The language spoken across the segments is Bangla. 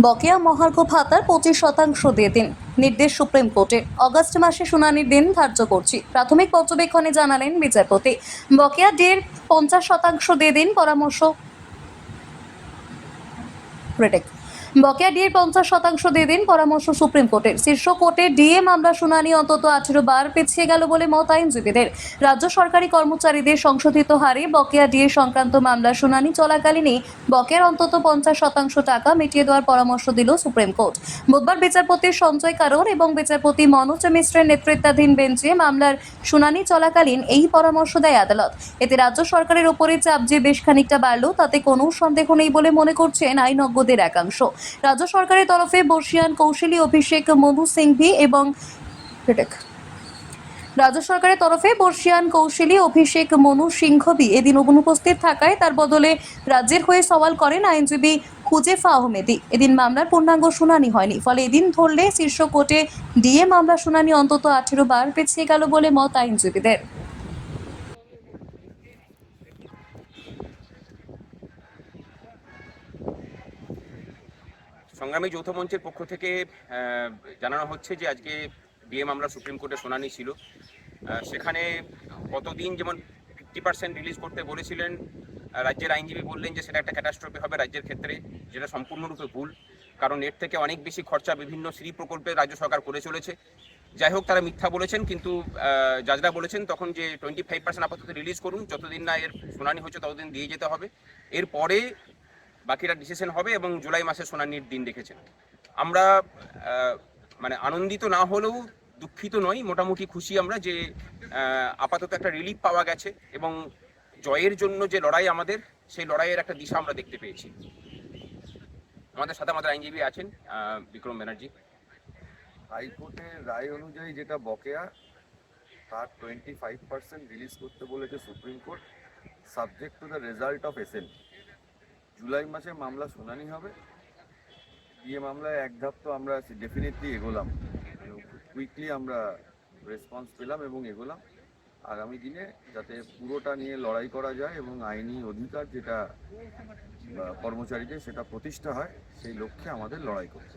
বকেয়া মহার্ঘ ভাতার পঁচিশ শতাংশ দিয়ে দিন। নির্দেশ সুপ্রিম কোর্টে। অগস্ট মাসে শুনানির দিন ধার্য করছি। প্রাথমিক পর্যবেক্ষণে জানালেন বিচারপতি। বকেয়া ডের পঞ্চাশ শতাংশ দিয়ে দিন পরামর্শ। বকেয়া ডিএর পঞ্চাশ শতাংশ দিয়ে দিন পরামর্শ সুপ্রিম কোর্টের। শীর্ষ কোর্টে ডিএ মামলা শুনানি অন্তত আঠেরো বার পিছিয়ে গেল বলে মত আইনজীবীদের। রাজ্য সরকারি কর্মচারীদের সংশোধিত হারে বকেয়া ডিএ সংক্রান্ত মামলা শুনানি চলাকালীনই বকেয়ার অন্তত পঞ্চাশ শতাংশ টাকা মিটিয়ে দেওয়ার পরামর্শ দিল সুপ্রিম কোর্ট। বুধবার বিচারপতি সঞ্জয় কারোর এবং বিচারপতি মনোজ মিশ্রের নেতৃত্বাধীন বেঞ্চে মামলার শুনানি চলাকালীন এই পরামর্শ দেয় আদালত। এতে রাজ্য সরকারের ওপরে চাপ যে বেশ খানিকটা বাড়ল, তাতে কোনো সন্দেহ নেই বলে মনে করছেন আইনজ্ঞদের একাংশ। রাজ্য সরকারের তরফে বর্ষিয়ান কৌশলী অভিষেক মধু সিংভি এবং রাজ্য সরকারের তরফে বর্ষিয়ান কৌশলী অভিষেক মনু সিংহবি এদিন অনুপস্থিত থাকায় তার বদলে রাজ্যের হয়ে সওয়াল করেন আইনজীবী হুজেফা আহমেদি। এদিন মামলার পূর্ণাঙ্গ শুনানি হয়নি, ফলে এদিন ধরলে শীর্ষ কোর্টে ডিএ মামলা শুনানি অন্তত আঠেরো বার পিছিয়ে গেল বলে মত আইনজীবীদের। সংগ্রামী যৌথ মঞ্চের পক্ষ থেকে জানানো হচ্ছে যে আজকে ডিএ আমরা সুপ্রিম কোর্টে শুনানি ছিল। সেখানে কতদিন যেমন ফিফটি পার্সেন্ট রিলিজ করতে বলেছিলেন রাজ্যের আইনজীবী বললেন যে সেটা একটা ক্যাটাস্ট্রফি হবে রাজ্যের ক্ষেত্রে, যেটা সম্পূর্ণরূপে ভুল। কারণ এর থেকে অনেক বেশি খরচা বিভিন্ন শ্রী প্রকল্পে রাজ্য সরকার করে চলেছে। যাই হোক, তারা মিথ্যা বলেছেন, কিন্তু জাজরা বলেছেন তখন যে টোয়েন্টি ফাইভ পার্সেন্ট আপাতত রিলিজ করুন, যতদিন না এর শুনানি হচ্ছে ততদিন দিয়ে যেতে হবে। এরপরে বাকিটা ডিসিশন হবে এবং জুলাই মাসে শুনানির দিন রেখেছেন আমরা মানে আনন্দিত না হলেও দুঃখিত নই, মোটামুটি খুশি আমরা যে আপাতত একটা রিলিফ পাওয়া গেছে এবং জয়ের জন্য যে লড়াই আমাদের, সেই লড়াইয়ের একটা দিশা আমরা দেখতে পেয়েছি। আমাদের সাথে আমাদের আইনজীবী আছেন বিক্রম ব্যানার্জি। হাইকোর্টের রায় অনুযায়ী যেটা বকেয়া, তার টোয়েন্টি ফাইভ পার্সেন্ট রিলিজ করতে বলেছে supreme court subject to the result of SN জুলাই মাসে মামলা শুনানি হবে। বিয়ে মামলায় এক ধাপ তো আমরা ডেফিনেটলি এগোলাম। কুইকলি আমরা রেসপন্স পেলাম এবং এগোলাম। আগামী দিনে যাতে পুরোটা নিয়ে লড়াই করা যায় এবং আইনি অধিকার যেটা কর্মচারীদের সেটা প্রতিষ্ঠা হয়, সেই লক্ষ্যে আমাদের লড়াই করতে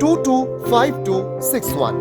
two two five two six one